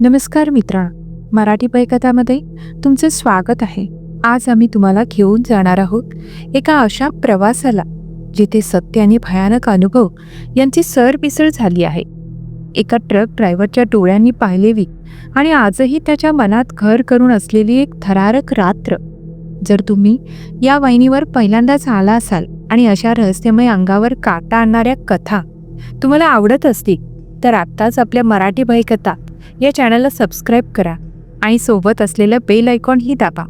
नमस्कार मित्रा मराठी पैकथामध्ये तुमचे स्वागत आहे. आज आम्ही तुम्हाला घेऊन जाणार आहोत एका अशा प्रवासाला जिथे सत्य आणि भयानक अनुभव यांची सरमिसळ झाली आहे. एका ट्रक ड्रायव्हरच्या डोळ्यांनी पाहिलेली आणि आजही त्याच्या मनात घर करून असलेली एक थरारक रात्र. जर तुम्ही या वाहिनीवर पहिल्यांदाच आला असाल आणि अशा रहस्यमय अंगावर काटा आणणाऱ्या कथा तुम्हाला आवडत असतील तर आत्ताच आपल्या मराठी भयकथा या चॅनलला सबस्क्राईब करा आणि सोबत असलेलं बेल आयकॉनही दाबा.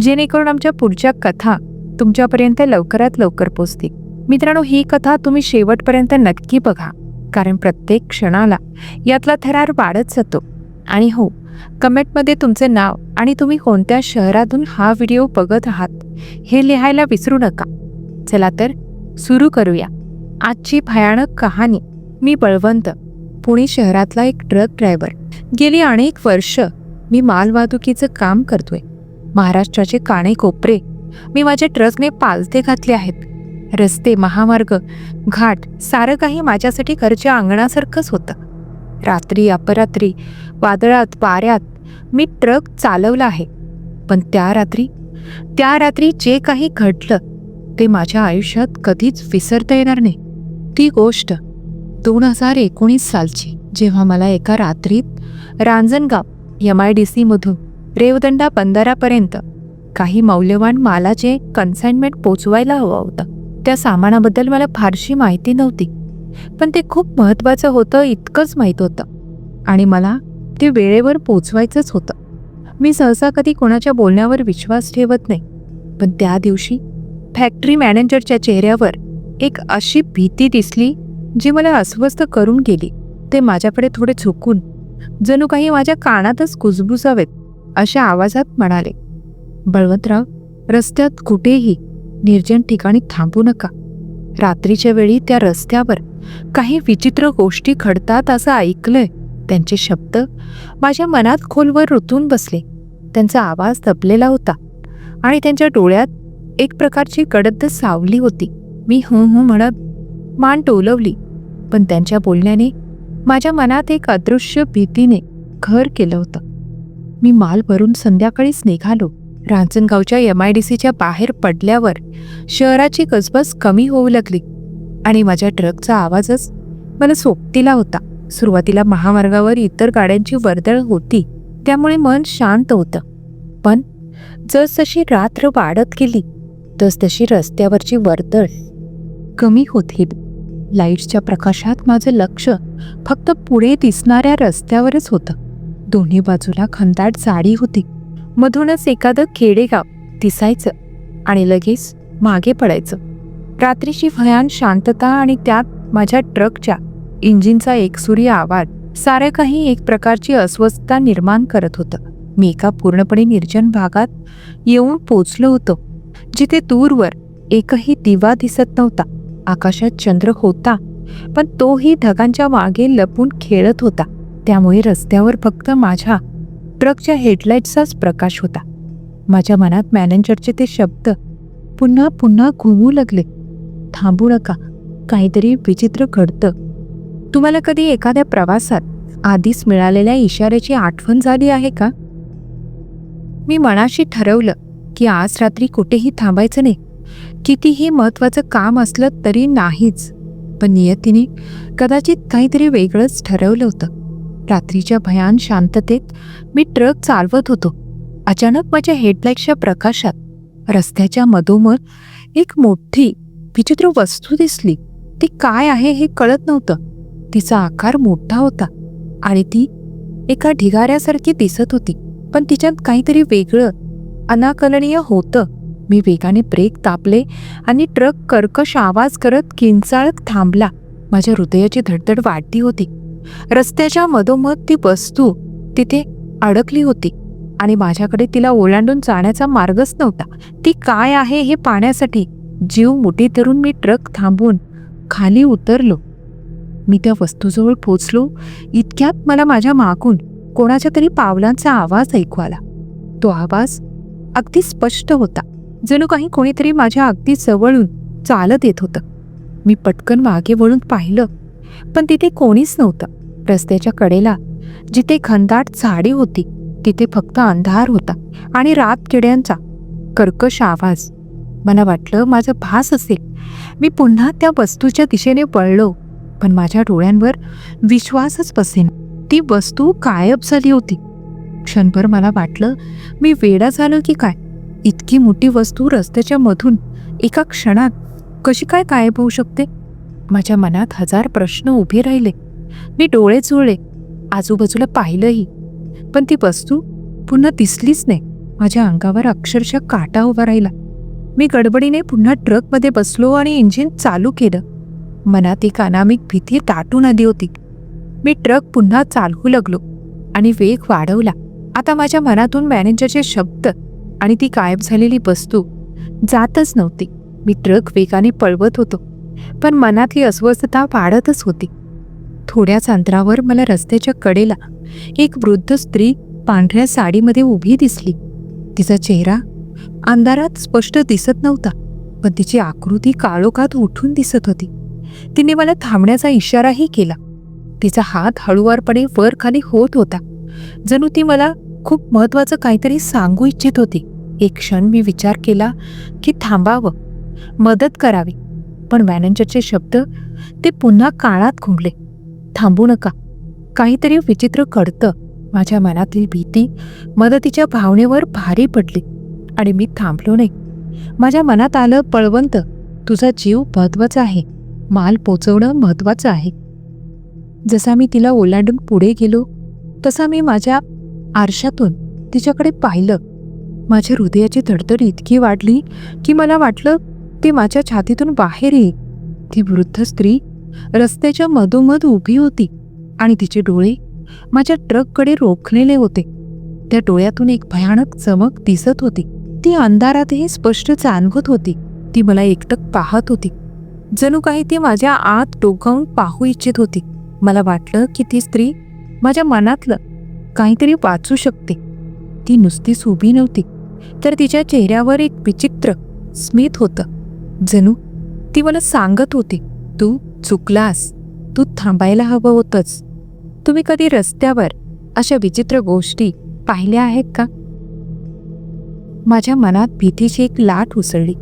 जेणेकरून आमच्या पुढच्या कथा तुमच्यापर्यंत लवकरात लवकर पोचतील मित्रांनो ही कथा तुम्ही शेवटपर्यंत नक्की बघा कारण प्रत्येक क्षणाला यातला थरार वाढत जातो. आणि हो कमेंटमध्ये तुमचे नाव आणि तुम्ही कोणत्या शहरातून हा व्हिडिओ बघत आहात हे लिहायला विसरू नका. चला तर सुरू करूया. आजची भयानक कहाणी मी बळवंत. पुणे शहरातला एक ट्रक ड्रायव्हर. गेली अनेक वर्ष मी मालवाहतुकीचं काम करतोय. महाराष्ट्राचे काणे कोपरे. मी माझ्या ट्रकने पालथे घातले आहेत. रस्ते महामार्ग घाट सारं काही माझ्यासाठी घरच्या अंगणासारखंच होतं. रात्री अपरात्री वादळात वाऱ्यात मी ट्रक चालवला आहे. पण त्या रात्री त्या रात्री जे काही घडलं ते माझ्या आयुष्यात कधीच विसरता येणार नाही. ती गोष्ट दोन हजार एकोणीस सालची जेव्हा मला एका रात्रीत रांजणगाव एम आय डी सीमधून रेवदंडा बंदरापर्यंत काही मौल्यवान मालाचे कन्साइनमेंट पोचवायला हवं होतं. त्या सामानाबद्दल मला फारशी माहिती नव्हती पण ते खूप महत्त्वाचं होतं इतकंच माहीत होतं. आणि मला ते वेळेवर पोचवायचंच होतं. मी सहसा कधी कोणाच्या बोलण्यावर विश्वास ठेवत नाही पण त्या दिवशी फॅक्टरी मॅनेजरच्या चेहऱ्यावर एक अशी भीती दिसली जी मला अस्वस्थ करून गेली ते माझ्याकडे थोडे झुकून जणू काही माझ्या कानातच कुजबुजावेत अशा आवाजात म्हणाले बळवंतराव रस्त्यात कुठेही निर्जन ठिकाणी थांबू नका. रात्रीच्या वेळी त्या रस्त्यावर काही विचित्र गोष्टी घडतात असं ऐकलंय. त्यांचे शब्द माझ्या मनात खोलवर रुतून बसले. त्यांचा आवाज दबलेला होता आणि त्यांच्या डोळ्यात एक प्रकारची गडद सावली होती. मी हं हं म्हणत मान टोलवली. पण त्यांच्या बोलण्याने माझ्या मनात एक अदृश्य भीतीने घर केलं होतं. मी माल भरून संध्याकाळीच निघालो. रांजणगावच्या एम आय डी सीच्या बाहेर पडल्यावर शहराची गजबज कमी होऊ लागली आणि माझ्या ट्रकचा आवाजच मला सोबतीला होता. सुरुवातीला महामार्गावर इतर गाड्यांची वर्दळ होती त्यामुळे मन शांत होतं. पण जसजशी रात्र वाढत गेली तसतशी रस्त्यावरची वर्दळ कमी होत गेली. लाईट्सच्या प्रकाशात माझं लक्ष फक्त पुढे दिसणाऱ्या रस्त्यावरच होतं. दोन्ही बाजूला खंदाट जाडी होती. मधूनच एखादं खेडेगाव दिसायचं आणि लगेच मागे पडायचं. रात्रीची भयान शांतता आणि त्यात माझ्या ट्रकच्या इंजिनचा एकसुरी आवाज सारं काही एक प्रकारची अस्वस्थता निर्माण करत होतं. मी एका पूर्णपणे निर्जन भागात येऊन पोचलो होतो जिथे दूरवर एकही दिवा दिसत नव्हता. आकाशात चंद्र होता पण तोही ढगांच्या मागे लपून खेळत होता. त्यामुळे रस्त्यावर फक्त माझ्या ट्रकच्या हेडलाईटचाच प्रकाश होता. माझ्या मनात मॅनेजरचे ते शब्द पुन्हा पुन्हा घुमू लागले. थांबू नका काहीतरी विचित्र घडतं. तुम्हाला कधी एखाद्या प्रवासात आधीच मिळालेल्या इशाऱ्याची आठवण झाली आहे का? मी मनाशी ठरवलं की आज रात्री कुठेही थांबायचं नाही. कितीही महत्त्वाचं काम असलं तरी नाहीच. पण नियतीने कदाचित काहीतरी वेगळंच ठरवलं होतं. रात्रीच्या भयान शांततेत मी ट्रक चालवत होतो. अचानक माझ्या हेडलाईटच्या प्रकाशात रस्त्याच्या मधोमध एक मोठी विचित्र वस्तू दिसली. ती काय आहे हे कळत नव्हतं. तिचा आकार मोठा होता आणि ती एका ढिगाऱ्यासारखी दिसत होती. पण तिच्यात काहीतरी वेगळं अनाकलनीय होतं. मी वेगाने ब्रेक तापले आणि ट्रक कर्कश आवाज करत किंचाळत थांबला. माझ्या हृदयाची धडधड वाढली होती. रस्त्याच्या मधोमध ती वस्तू तिथे अडकली होती आणि माझ्याकडे तिला ओलांडून जाण्याचा मार्गच नव्हता. ती काय आहे हे पाहण्यासाठी जीव मुठी धरून मी ट्रक थांबून खाली उतरलो. मी त्या वस्तूजवळ पोचलो. इतक्यात मला माझ्या मागून कोणाच्या तरी पावलांचा आवाज ऐकू आला. तो आवाज अगदी स्पष्ट होता. जणू काही कोणीतरी माझ्या अगदी जवळून चालत येत होतं. मी पटकन मागे वळून पाहिलं पण तिथे कोणीच नव्हतं. रस्त्याच्या कडेला जिथे खंदाट झाडी होती तिथे फक्त अंधार होता आणि रात किड्यांचा कर्कश आवाज. मला वाटलं माझं भास असेल. मी पुन्हा त्या वस्तूच्या दिशेने पळलो पण माझ्या डोळ्यांवर विश्वासच बसेन. ती वस्तू गायब झाली होती. क्षणभर मला वाटलं मी वेडा झालो की काय? इतकी मोठी वस्तू रस्त्याच्या मधून एका क्षणात कशी काय गायब होऊ शकते? माझ्या मनात हजार प्रश्न उभे राहिले. मी डोळे चुळले आजूबाजूला पाहिलंही. पण ती वस्तू पुन्हा दिसलीच नाही. माझ्या अंगावर अक्षरशः काटा उभा राहिला. मी गडबडीने पुन्हा ट्रकमध्ये बसलो आणि इंजिन चालू केलं. मनात एक अनामिक भीती दाटून आली होती. मी ट्रक पुन्हा चालवू लागलो आणि वेग वाढवला. आता माझ्या मनातून मॅनेजरचे शब्द आणि ती गायब झालेली वस्तू जातच नव्हती. मी ट्रक वेगाने पळवत होतो पण मनातली अस्वस्थता वाढतच होती. थोड्याच अंतरावर मला रस्त्याच्या कडेला एक वृद्ध स्त्री पांढऱ्या साडीमध्ये उभी दिसली. तिचा चेहरा अंधारात स्पष्ट दिसत नव्हता पण तिची आकृती काळोखात उठून दिसत होती. तिने मला थांबण्याचा इशाराही केला. तिचा हात हळुवारपणे वर खाली होत होता. जणू ती मला खूप महत्वाचं काहीतरी सांगू इच्छित होती. एक क्षण मी विचार केला की थांबावं. मदत करावी. पण मॅनेजरचे शब्द ते पुन्हा काळात घुमले. थांबू नका. काहीतरी विचित्र कळतं माझ्या मनातली भीती मदतीच्या भावनेवर भारी पडली. आणि मी थांबलो नाही. माझ्या मनात आलं पळवंत तुझा जीव महत्त्वाचा आहे. माल पोचवणं महत्वाचं आहे. जसा मी तिला ओलांडून पुढे गेलो तसा मी माझ्या आरशातून तिच्याकडे पाहिलं. माझ्या हृदयाची धडधड इतकी वाढली की मला वाटलं ती माझ्या छातीतून बाहेर येईल. ती वृद्ध स्त्री रस्त्याच्या मधोमध उभी होती आणि तिचे डोळे माझ्या ट्रककडे रोखलेले होते. त्या डोळ्यातून एक भयानक चमक दिसत होती. ती अंधारातही स्पष्ट जाणवत होती. ती मला एकटक पाहत होती. जणू काही ती माझ्या आत डोकावून पाहू इच्छित होती. मला वाटलं की ती स्त्री माझ्या मनातलं काहीतरी वाचू शकते. ती नुसतीच उभी नव्हती तर तिच्या चेहऱ्यावर एक विचित्र स्मित होतं. जणू ती मला सांगत होती तू चुकलास तू थांबायला हवं होतंच तुम्ही कधी रस्त्यावर अशा विचित्र गोष्टी पाहिल्या आहेत का? माझ्या मनात भीतीची एक लाट उसळली.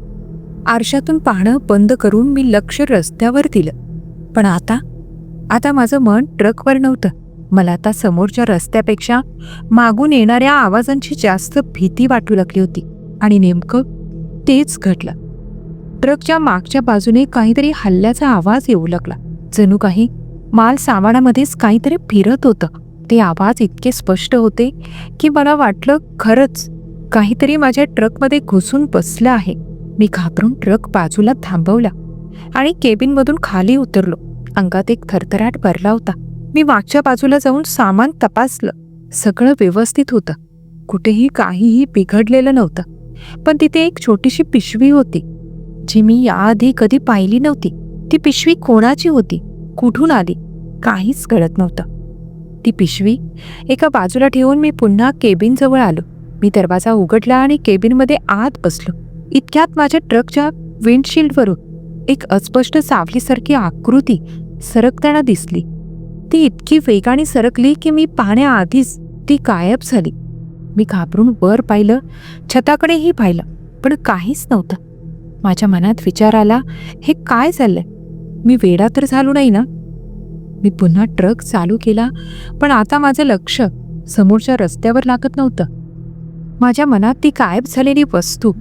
आरशातून पाहणं बंद करून मी लक्ष रस्त्यावर दिलं. पण आता आता माझं मन ट्रकवर नव्हतं. मला आता समोरच्या रस्त्यापेक्षा मागून येणाऱ्या आवाजांची जास्त भीती वाटू लागली होती आणि नेमकं तेच घडलं. ट्रकच्या मागच्या बाजूने काहीतरी हल्ल्याचा आवाज येऊ लागला. जणू काही माल सामानामध्येच काहीतरी फिरत होतं. ते आवाज इतके स्पष्ट होते की मला वाटलं खरंच काहीतरी माझ्या ट्रकमध्ये घुसून बसलं आहे. मी घाबरून ट्रक बाजूला थांबवला आणि केबिनमधून खाली उतरलो. अंगात एक थरथराट भरला होता. मी मागच्या बाजूला जाऊन सामान तपासलं. सगळं व्यवस्थित होतं. कुठेही काहीही बिघडलेलं नव्हतं. पण तिथे एक छोटीशी पिशवी होती. जी मी याआधी कधी पाहिली नव्हती. ती पिशवी कोणाची होती? कुठून आली? काहीच कळत नव्हतं. ती पिशवी एका बाजूला ठेवून मी पुन्हा केबिनजवळ आलो. मी दरवाजा उघडला आणि केबिनमध्ये आत बसलो. इतक्यात माझ्या ट्रकच्या विंडशिल्डवरून एक अस्पष्ट सावलीसारखी आकृती सरकताना दिसली. ती इतकी वेगाने सरकली की मी पाहण्याआधीच ती गायब झाली. मी घाबरून वर पाहिलं छताकडेही पाहिलं पण काहीच नव्हतं. माझ्या मनात विचार आला हे काय चाललंय? मी वेडा तर झालो नाही ना? मी पुन्हा ट्रक चालू केला पण आता माझं लक्ष समोरच्या रस्त्यावर लागत नव्हतं. माझ्या मनात ती गायब झालेली वस्तू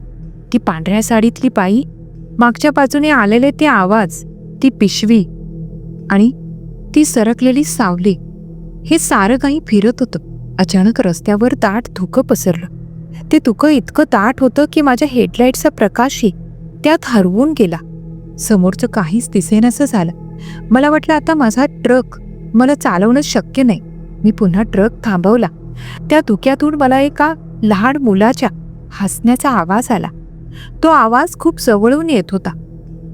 ती पांढऱ्या साडीतली बाई मागच्या बाजूने आलेले ते आवाज ती पिशवी आणि ती सरकलेली सावली. हे सारं काही फिरत होतं. अचानक रस्त्यावर दाट धुकं पसरलं. ते धुकं इतकं दाट होतं की माझ्या हेडलाईटचा प्रकाशही त्यात हरवून गेला. समोरचं काहीच दिसेनासं झालं. मला वाटलं आता माझा ट्रक मला चालवणं शक्य नाही. मी पुन्हा ट्रक थांबवला. त्या धुक्यातून मला एका लहान मुलाच्या हसण्याचा आवाज आला. तो आवाज खूप जवळून येत होता.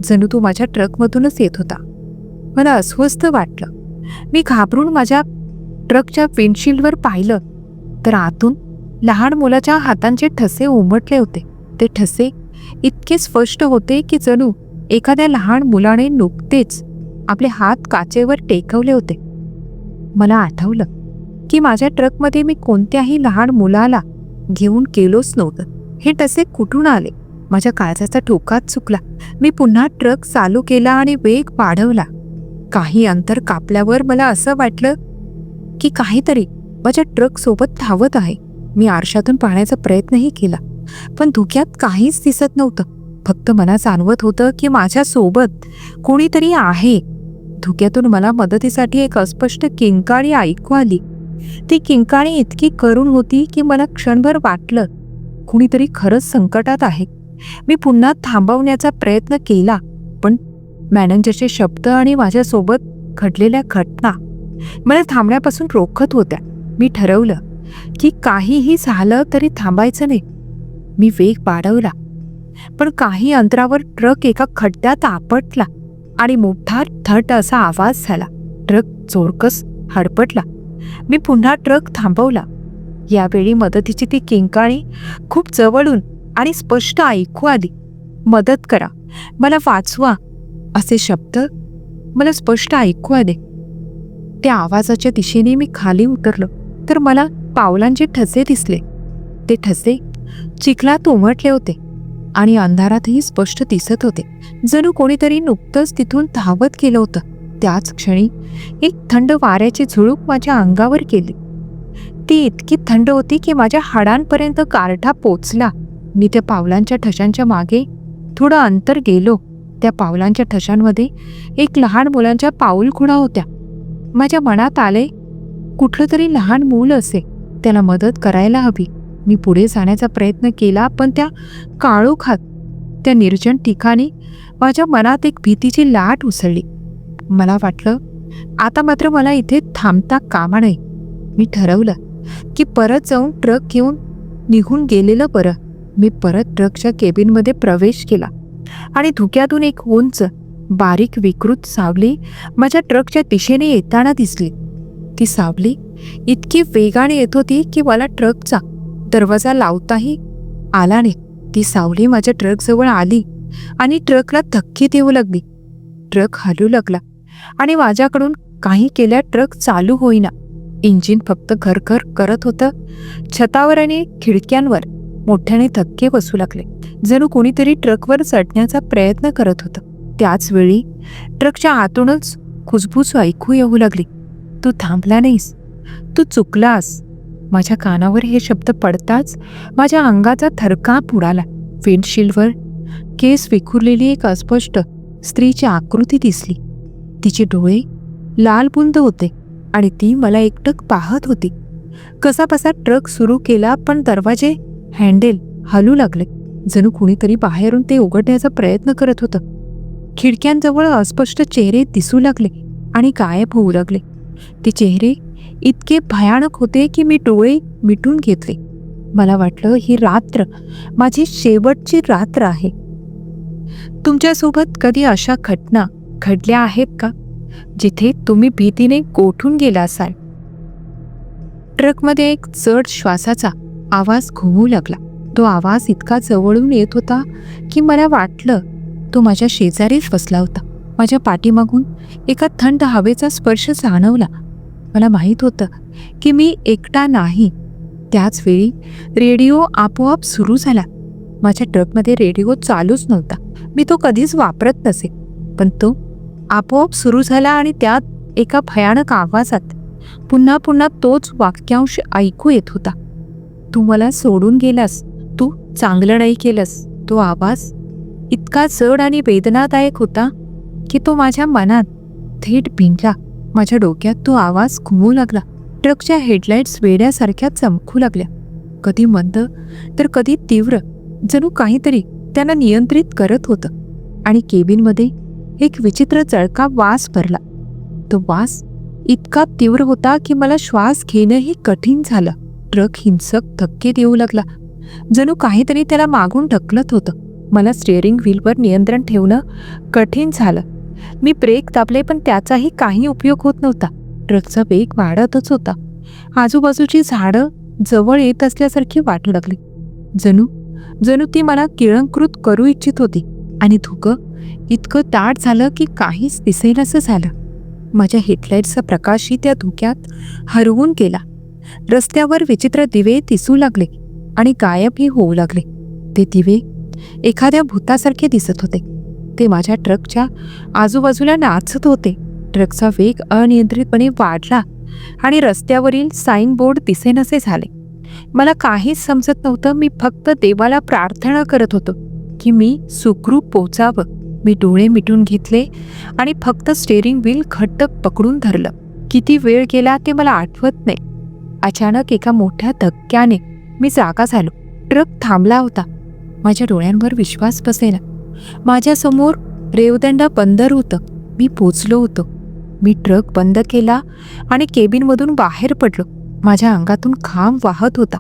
जणू तो माझ्या ट्रकमधूनच येत होता. मला अस्वस्थ वाटलं. मी घाबरून माझ्या ट्रकच्या विंडशील्डवर पाहिलं तर आतून लहान मुलाच्या हातांचे ठसे उमटले होते. ते ठसे इतके स्पष्ट होते की जणू एखाद्या लहान मुलाने नुकतेच आपले हात काचेवर टेकवले होते. मला आठवलं की माझ्या ट्रकमध्ये मी कोणत्याही लहान मुलाला घेऊन गेलोच नव्हतं. हे टसे कुठून आले? माझ्या काळजाचा ठोकाच चुकला. मी पुन्हा ट्रक चालू केला आणि वेग वाढवला. काही अंतर कापल्यावर मला असं वाटलं की काहीतरी माझ्या ट्रक सोबत धावत आहे. मी आरशातून पाहण्याचा प्रयत्नही केला पण धुक्यात काहीच दिसत नव्हतं. फक्त मला जाणवत होतं की माझ्या सोबत कोणीतरी आहे. धुक्यातून मला मदतीसाठी एक अस्पष्ट किंकाळी ऐकू आली. ती किंकाळी इतकी करून होती की मला क्षणभर वाटलं कुणीतरी खरंच संकटात आहे. मी पुन्हा थांबवण्याचा प्रयत्न केला. मॅनेजरचे शब्द आणि माझ्यासोबत घडलेल्या घटना मला थांबण्यापासून रोखत होत्या. मी ठरवलं की काहीही झालं तरी थांबायचं नाही. मी वेग वाढवला पण काही अंतरावर ट्रक एका खड्ड्यात आपटला आणि मोठा थट असा आवाज झाला. ट्रक चोरकस हडपटला. मी पुन्हा ट्रक थांबवला. यावेळी मदतीची ती किंकाळी खूप जवळून आणि स्पष्ट ऐकू आली. मदत करा मला वाचवा. असे शब्द मला स्पष्ट ऐकू आले. त्या आवाजाच्या दिशेने मी खाली उतरलो तर मला पावलांचे ठसे दिसले. ते ठसे चिखलात उमटले होते आणि अंधारातही स्पष्ट दिसत होते. जणू कोणीतरी नुकतंच तिथून धावत गेलं होतं. त्याच क्षणी एक थंड वाऱ्याची झुळूक माझ्या अंगावर केली ती इतकी थंड होती की माझ्या हाडांपर्यंत गारठा पोचला. मी त्या पावलांच्या ठशांच्या मागे थोडं अंतर गेलो. त्या पावलांच्या ठशांमध्ये एक लहान मुलांच्या पाऊल खुणा होत्या. माझ्या मनात आले कुठलं तरी लहान मूल असे त्याला मदत करायला हवी. मी पुढे जाण्याचा प्रयत्न केला पण त्या काळोखात त्या निर्जन ठिकाणी माझ्या मनात एक भीतीची लाट उसळली. मला वाटलं आता मात्र मला इथे थांबता कामा नये. मी ठरवलं की परत जाऊन ट्रक घेऊन निघून गेलेलं बरं. मी परत ट्रकच्या केबिनमध्ये प्रवेश केला. आणि धुक्यातून एक उंच बारीक विकृत सावली माझ्या ट्रकच्या दिशेने येताना दिसली. ती सावली इतकी वेगाने येत होती की मला ट्रकचा दरवाजा लावताही आला नाही. ती सावली माझ्या ट्रकजवळ आली आणि ट्रकला धक्के देऊ लागली. ट्रक हलू लागला आणि माझ्याकडून काही केल्या ट्रक चालू होईना. इंजिन फक्त घरघर करत होतं. छतावर आणि खिडक्यांवर मोठ्याने धक्के बसू लागले. जणू कोणीतरी ट्रकवर चढण्याचा प्रयत्न करत होतं. त्याच वेळी ट्रकच्या आतूनच खुसबूस ऐकू येऊ लागली. तू थांबला नाहीस. तू चुकलास. माझ्या कानावर हे शब्द पडताच माझ्या अंगाचा थरकाप उडाला. विंडशिल्डवर केस विखुरलेली एक अस्पष्ट स्त्रीची आकृती दिसली. तिचे डोळे लालबुंद होते आणि ती मला एकटक पाहत होती. कसाबसा ट्रक सुरू केला पण दरवाजे हँडेल हलू लागले. जणू कुणीतरी बाहेरून ते उघडण्याचा प्रयत्न करत होतं. खिडक्यांजवळ अस्पष्ट चेहरे दिसू लागले आणि गायब होऊ लागले. ते चेहरे इतके भयानक होते की मी डोळे मिटून घेतले. मला वाटलं ही रात्र माझी शेवटची रात्र आहे. तुमच्यासोबत कधी अशा घटना घडल्या आहेत का जिथे तुम्ही भीतीने गोठून गेला असाल? ट्रकमध्ये एक चढ श्वासाचा आवाज घुमू लागला. तो आवाज इतका जवळून येत होता की मला वाटलं तो माझ्या शेजारीच बसला होता. माझ्या पाठीमागून एका थंड हवेचा स्पर्श जाणवला. मला माहीत होतं की मी एकटा नाही. त्याचवेळी रेडिओ आपोआप सुरू झाला. माझ्या ट्रकमध्ये रेडिओ चालूच नव्हता. मी तो कधीच वापरत नसे. पण तो आपोआप सुरू झाला आणि त्यात एका भयानक आवाजात पुन्हा पुन्हा तोच वाक्यांश ऐकू येत होता. तू मला सोडून गेलास. चांगलं नाही केलंस. तो आवाज इतका जड आणि वेदनादायक होता की तो माझ्या मनात थेट भिंगला माझ्या डोक्यात तो आवाज घुमू लागला. ट्रकच्या हेडलाईट्स वेड्यासारख्या चमकू लागल्या. कधी मंद तर कधी तीव्र. जणू काहीतरी त्यांना नियंत्रित करत होतं. आणि केबिनमध्ये एक विचित्र चळका वास भरला. तो वास इतका तीव्र होता की मला श्वास घेणंही कठीण झालं. ट्रक हिंसक धक्के देऊ लागला. जणू काहीतरी त्याला मागून ढकलत होतं. मला स्टिअरिंग व्हीलवर नियंत्रण ठेवणं कठीण झालं. मी ब्रेक दाबले पण त्याचाही काही उपयोग होत नव्हता. ट्रकचा वेग वाढतच होता. आजूबाजूची झाडं जवळ येत असल्यासारखी वाटू लागली. जणू जणू ती मला किळंकृत करू इच्छित होती आणि धुकं इतकं दाट झालं की काहीच दिसेल असं झालं. माझ्या हेडलाईटचा प्रकाशही त्या धुक्यात हरवून गेला. रस्त्यावर विचित्र दिवे दिसू लागले. आणि गायबही होऊ लागले. ते दिवे एखाद्या भूतासारखे दिसत होते. ते माझ्या ट्रकच्या आजूबाजूला नाचत होते. ट्रकचा वेग अनियंत्रितपणे वाढला आणि रस्त्यावरील साईन बोर्ड दिसेनसे झाले. मला काहीच समजत नव्हतं मी फक्त देवाला प्रार्थना करत होतो की मी सुखरूप पोचावं. मी डोळे मिटून घेतले आणि फक्त स्टेअरिंग व्हील घट्ट पकडून धरलं. किती वेळ गेला ते मला आठवत नाही. अचानक एका मोठ्या धक्क्याने मी जागा झालो ट्रक थांबला होता. माझ्या डोळ्यांवर विश्वास बसेना. माझ्यासमोर रेवदंडा बंदर होतं. मी पोचलो होतो. मी ट्रक बंद केला आणि केबिनमधून बाहेर पडलो. माझ्या अंगातून खांब वाहत होता.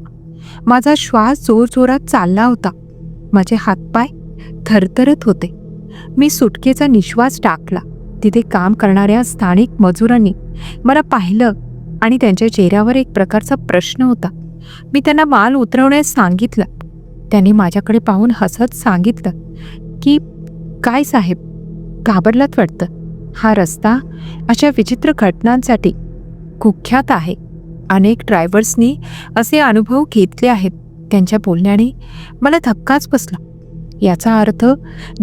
माझा श्वास जोरजोरात चालला होता. माझे हातपाय थरथरत होते. मी सुटकेचा निश्वास टाकला. तिथे काम करणाऱ्या स्थानिक मजुरांनी मला पाहिलं आणि त्यांच्या चेहऱ्यावर एक प्रकारचा प्रश्न होता. मी त्यांना माल उतरवण्यास सांगितलं. त्यांनी माझ्याकडे पाहून हसत सांगितलं की काय साहेब घाबरलात वाटतं? हा रस्ता अशा विचित्र घटनांसाठी कुख्यात आहे. अनेक ड्रायव्हर्सनी असे अनुभव घेतले आहेत. त्यांच्या बोलण्याने मला धक्काच बसला. याचा अर्थ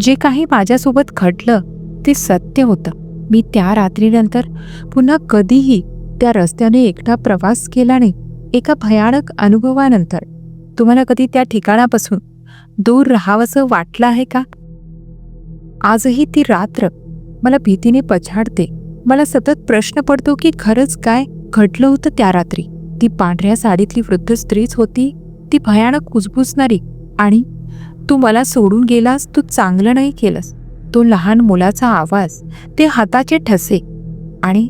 जे काही माझ्यासोबत घडलं ते सत्य होतं. मी त्या रात्रीनंतर पुन्हा कधीही त्या रस्त्याने एकटा प्रवास केला नाही. एका भयानक अनुभवानंतर तुम्हाला कधी त्या ठिकाणापासून दूर राहावंसं वाटलं आहे का? आजही ती रात्र मला भीतीने पछाडते. मला सतत प्रश्न पडतो की खरंच काय घडलं होतं त्या रात्री? ती पांढऱ्या साडीतली वृद्ध स्त्रीच होती? ती भयानक कुजबुजणारी. आणि तू मला सोडून गेलास? तू चांगलं नाही केलंस. तो लहान मुलाचा आवाज ते हाताचे ठसे आणि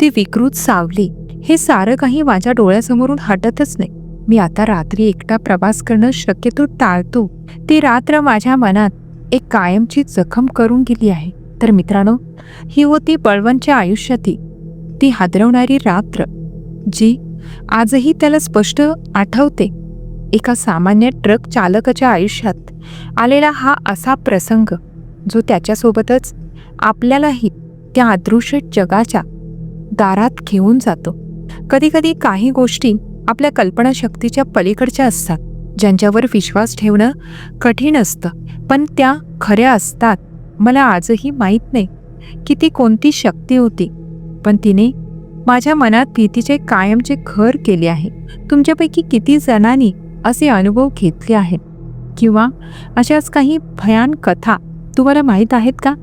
ती विकृत सावली हे सारं काही माझ्या डोळ्यासमोरून हटतच नाही. मी आता रात्री एकटा प्रवास करणं शक्यतो टाळतो. ती रात्र माझ्या मनात एक कायमची जखम करून गेली आहे. तर मित्रांनो ही होती बळवंतच्या आयुष्यातील ती हादरवणारी रात्र जी आजही त्याला स्पष्ट आठवते. एका सामान्य ट्रक चालकाच्या आयुष्यात आलेला हा असा प्रसंग जो त्याच्यासोबतच आपल्यालाही त्या अदृश्य जगाच्या दारात घेऊन जातो. कधीकधी काही गोष्टी आपल्या कल्पनाशक्तीच्या पलीकडच्या असतात ज्यांच्यावर विश्वास ठेवणं कठीण असतं. पण त्या खऱ्या असतात. मला आजही माहीत नाही की ती कोणती शक्ती होती. पण तिने माझ्या मनात भीतीचे कायमचे घर केले आहे. तुमच्यापैकी किती जणांनी असे अनुभव घेतले आहेत? किंवा अशाच काही भयान कथा तुम्हाला माहीत आहेत का?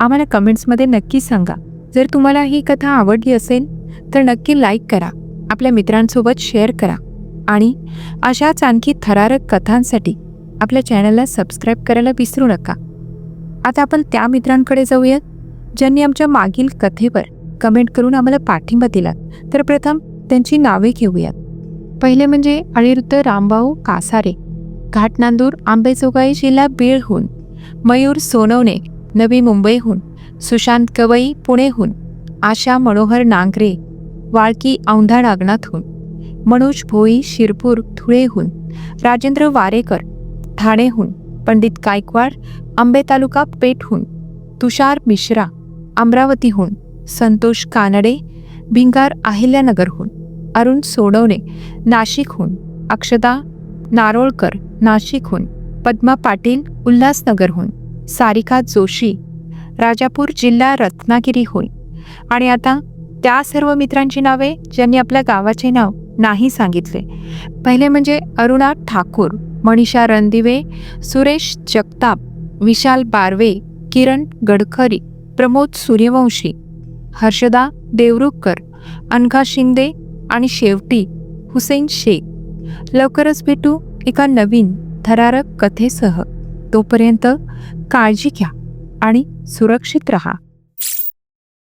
आम्हाला कमेंट्समध्ये नक्की सांगा. जर तुम्हाला ही कथा आवडली असेल तर नक्की लाईक करा आपल्या मित्रांसोबत शेअर करा आणि अशाच आणखी थरारक कथांसाठी आपल्या चॅनलला सबस्क्राईब करायला विसरू नका. आता आपण त्या मित्रांकडे जाऊयात ज्यांनी आमच्या मागील कथेवर कमेंट करून आम्हाला पाठिंबा दिला तर प्रथम त्यांची नावे घेऊयात. पहिले म्हणजे अनिरुद्ध रामभाऊ कासारे घाटनांदूर आंबेजोगाई जिल्हा बीडहून मयूर सोनवणे नवी मुंबईहून. सुशांत कवई पुणेहून आशा मनोहर नांगरे वाळकी औंधा नागनाथहून मनोज भोई शिरपूर धुळेहून राजेंद्र वारेकर ठाणेहून पंडित गायकवाड आंबे तालुका पेठहून तुषार मिश्रा अमरावतीहून संतोष कानडे भिंगार अहिल्यानगरहून अरुण सोडवणे नाशिकहून अक्षदा नारोळकर नाशिकहून पद्मा पाटील उल्हासनगरहून सारिका जोशी राजापूर जिल्हा रत्नागिरी होय आणि आता त्या सर्व मित्रांची नावे ज्यांनी आपल्या गावाचे नाव नाही सांगितले. पहिले म्हणजे अरुणा ठाकूर मनीषा रणदिवे सुरेश जगताप विशाल बारवे किरण गडकरी प्रमोद सूर्यवंशी हर्षदा देवरुखकर अनघा शिंदे आणि शेवटी हुसेन शेख. लवकरच भेटू एका नवीन थरारक कथेसह. तोपर्यंत काळजी घ्या आणि सुरक्षित रहा.